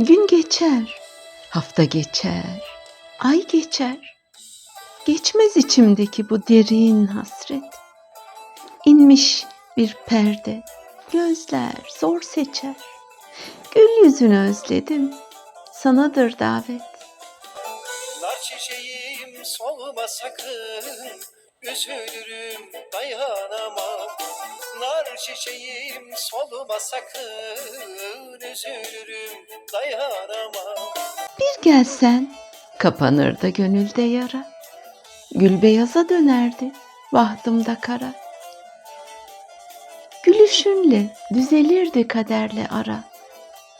Gün geçer, hafta geçer, ay geçer. Geçmez içimdeki bu derin hasret. İnmiş bir perde, gözler zor seçer. Gül yüzünü özledim, sanadır davet. Nar çiçeğim solma sakın Üzülürüm dayanamam Nar çiçeğim solma sakın Üzülürüm dayanamam Bir gelsen, kapanırdı gönülde yara. Gül beyaza dönerdi, bahtımda kara. Gülüşünle düzelirdi kaderle ara.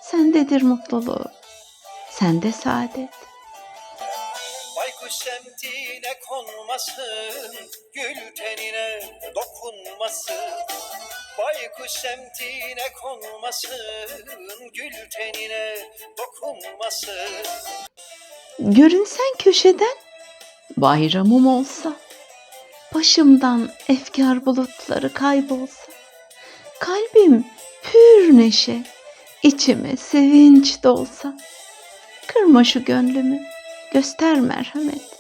Sendedir mutluluğu, sende saadet. Baykuş semtine konmasın Gül tenine dokunmasın Baykuş semtine konmasın Gül tenine dokunmasın Görünsen köşeden, bayramım olsa. Başımdan efkar bulutları kaybolsa. Kalbim pür neşe, içime sevinç dolsa. Kırma şu gönlümü, göster merhamet.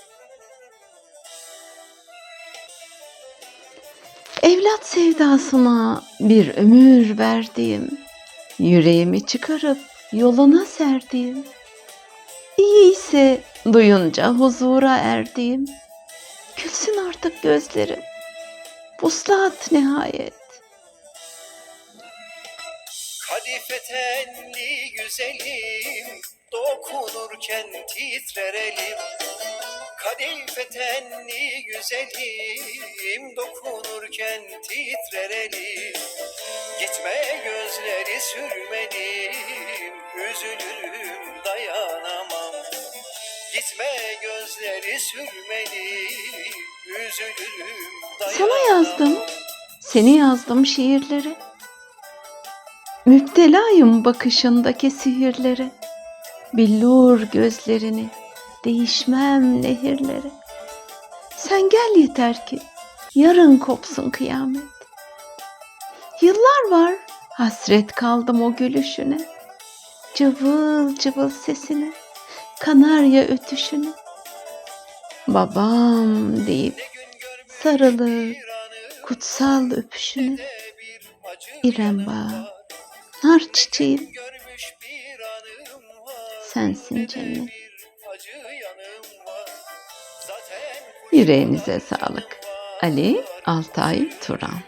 Evlat sevdasına bir ömür verdiğim, yüreğimi çıkarıp yoluna serdiğim, iyi ise duyunca huzura erdiğim, gülsün artık gözlerim, vuslat nihayet. Kadife tenli güzelim Dokunurken titrer elim Kadife tenli güzelim Dokunurken titrer elim Gitme gözleri sürmedim Üzülürüm dayanamam Gitme gözleri sürmedim Üzülürüm dayanamam Sana yazdım, seni yazdım şiirleri. Müptelayım bakışındaki sihirlere. Billur gözlerini, değişmem nehirlere. Sen gel yeter ki, yarın kopsun kıyamet. Yıllar var, hasret kaldım o gülüşüne. Cıvıl cıvıl sesine, kanarya ötüşüne. Babam deyip anı, kutsal öpüşüne. İrem Bağ, nar çiçeğim, sensin cennet. Yüreğinize sağlık. Ali Altay Turan